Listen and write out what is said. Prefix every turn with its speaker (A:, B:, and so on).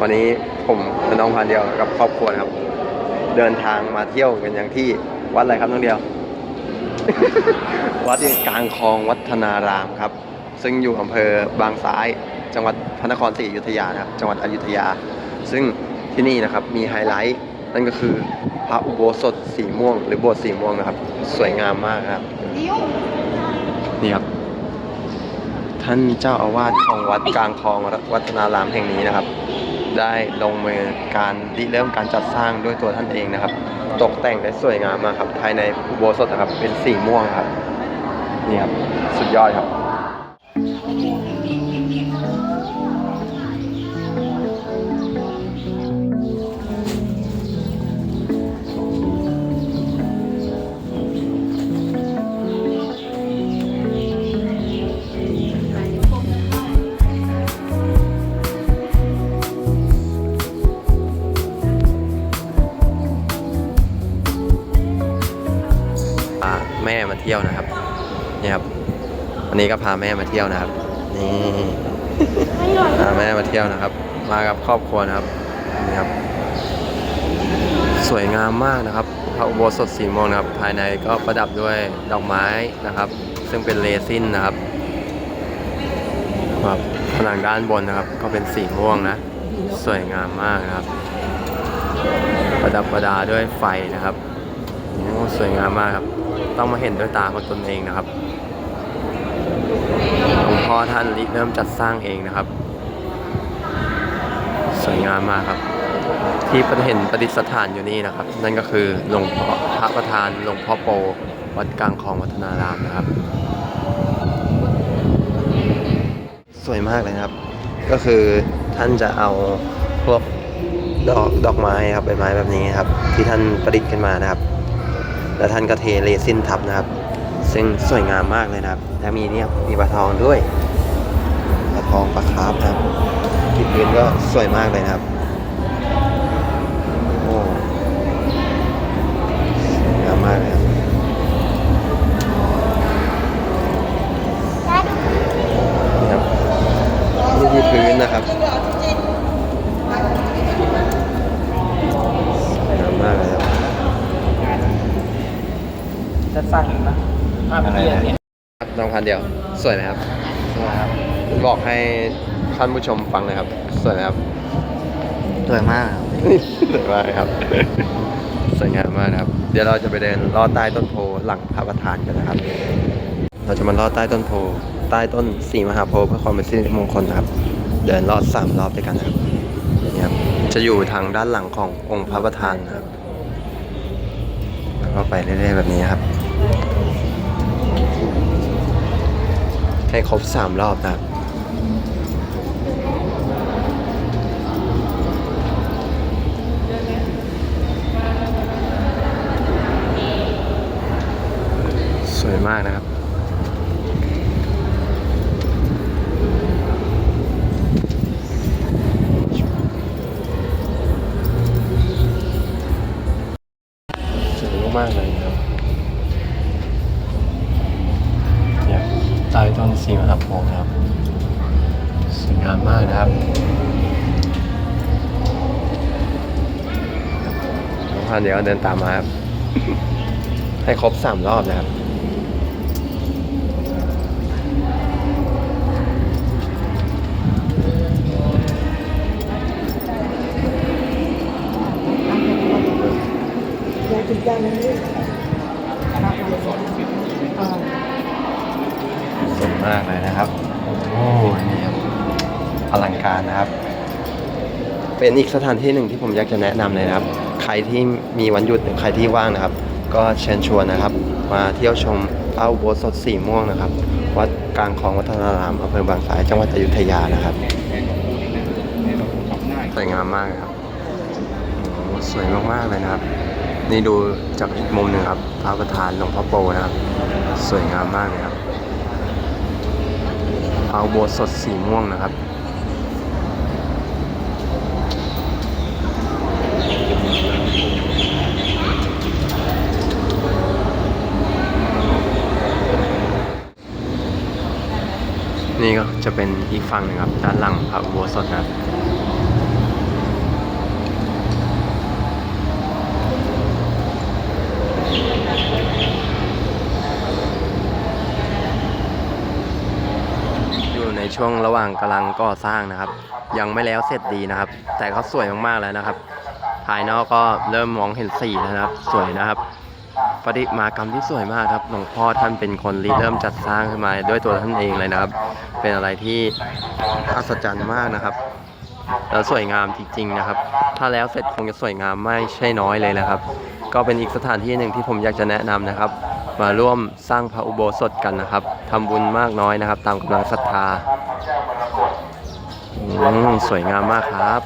A: วันนี้ผมและน้องพันเดียวกับครอบครัวนะครับ เดินทางมาเที่ยวกันอย่างที่วัดอะไรครับน้องเดียว วัดกลางคลองวัฒนารามครับ ซึ่งอยู่อำเภอบางซ้าย จังหวัดพระนครศรีอยุธยานะครับ จังหวัดอยุธยา ซึ่งที่นี่นะครับมีไฮไลท์นั่นก็คือพระอุโบสถสีม่วง หรือโบสถ์สีม่วงนะครับ สวยงามมากครับ นี่ครับ ท่านเจ้าอาวาสของวัดกลางคลองวัฒนารามแห่งนี้นะครับ ได้ลงมือการริเริ่มการจัดสร้างด้วยตัวท่านเองนะครับ ตกแต่งได้สวยงามมากครับ ภายในอุโบสถนะครับเป็นสีม่วงครับ นี่ครับ สุดยอดครับ แม่มาเที่ยวนะครับนี่ครับวันนี้ก็พาแม่มาเที่ยวนะครับ นี่พาแม่มาเที่ยวนะครับ มากับครอบครัวนะครับนี่ครับ สวยงามมากนะครับพระอุโบสถสีม่วงนะครับ ภายในก็ประดับด้วยดอกไม้นะครับ ซึ่งเป็นเรซินนะครับครับผนังด้านบนนะครับ ก็เป็นสีม่วงนะ สวยงามมากนะครับ ประดับประดาด้วยไฟนะครับโอ้สวยงามมากครับ ต้องมาเห็นด้วยตาของตนเองนะครับหลวงพ่อท่านริเริ่มจัดสร้างเองนะครับ สวยงามมากครับ ที่ปเห็นประดิษฐานอยู่นี่นะครับ นั่นก็คือหลวงพ่อพระประธานหลวงพ่อโป วัดกลางคลองวัฒนารามนะครับ สวยมากเลยครับ ก็คือท่านจะเอาพวกดอกดอกไม้ครับใบไม้แบบนี้ครับ ที่ท่านประดิษฐ์ขึ้นมานะครับ แล้วท่านก็เทเรซินทับนะครับ ซึ่งสวยงามมากเลยนะครับและมีเนี่ยมีปลาทองด้วยปลาทองปลาคาร์ฟนะครับที่พื้นก็สวยมากเลยนะครับ เดียว สวยไหมครับ
B: สวยครับ
A: บอกให้ท่านผู้ชมฟังเลยครับ สวยไหมครับ
B: สวยมาก
A: สวยมากครับ สวยงามมากนะครับ เดี๋ยวเราจะไปเดินลอดใต้ต้นโพหลังพระประธานกันนะครับ เราจะมาลอดใต้ต้นโพ ใต้ต้นสีมหาโพธิ์เพื่อความเป็นสิริมงคลนะครับ เดินลอดสามรอบด้วยกันนะครับนี่ครับ จะอยู่ทางด้านหลังขององค์พระประธานนะครับแล้วก็ไปเรื่อยๆแบบนี้ครับ ให้ครบสามรอบนะครับสวยมากนะครับ ต้ต้นสีมหาโพธิ์นะครับสวยงามมากนะครับน้องพันเดี๋ยวเดินตามมาครับ ให้ครบสามรอบนะครับสวยมากเลยนะครับ โอ้นี่ครับอลังการนะครับ เป็นอีกสถานที่หนึ่งที่ผมอยากจะแนะนำเลยนะครับ ใครที่มีวันหยุดหรือใครที่ว่างนะครับ ก็เชิญชวนนะครับ มาเที่ยวชมพระอุโบสถสีม่วงนะครับ วัดกลางคลองวัฒนารามอำเภอบางสายจังหวัดอยุธยานะครับสวยงามมากครับโอ้โหสวยมากๆเลยนะครับ นี่ดูจากอีกมุมหนึ่งครับพระประธานหลวงพ่อโปนะครับ สวยงามมากเลยครับ พระอุโบสถสีม่วงนะครับนี่ก็จะเป็นอีกฝั่งนึงครับ ด้านหลังพระอุโบสถนะครับ ช่วงระหว่างกำลังก่อสร้างนะครับ ยังไม่แล้วเสร็จดีนะครับ แต่ก็สวยมากๆแล้วนะครับ ภายนอกก็เริ่มมองเห็นสีแล้วนะครับ สวยนะครับประติมากรรมที่สวยมากครับหลวงพ่อท่านเป็นคนริเริ่มจัดสร้างขึ้นมาด้วยตัวท่านเองเลยนะครับ เป็นอะไรที่อัศจรรย์มากนะครับแล้วสวยงามจริงๆนะครับ ถ้าแล้วเสร็จคงจะสวยงามไม่ใช่น้อยเลยนะครับ ก็เป็นอีกสถานที่หนึ่งที่ผมอยากจะแนะนำนะครับ มาร่วมสร้างพระอุโบสถกันนะครับทำบุญมากน้อยนะครับ ตามกำลังศรัทธาอืสวยงามมากครับ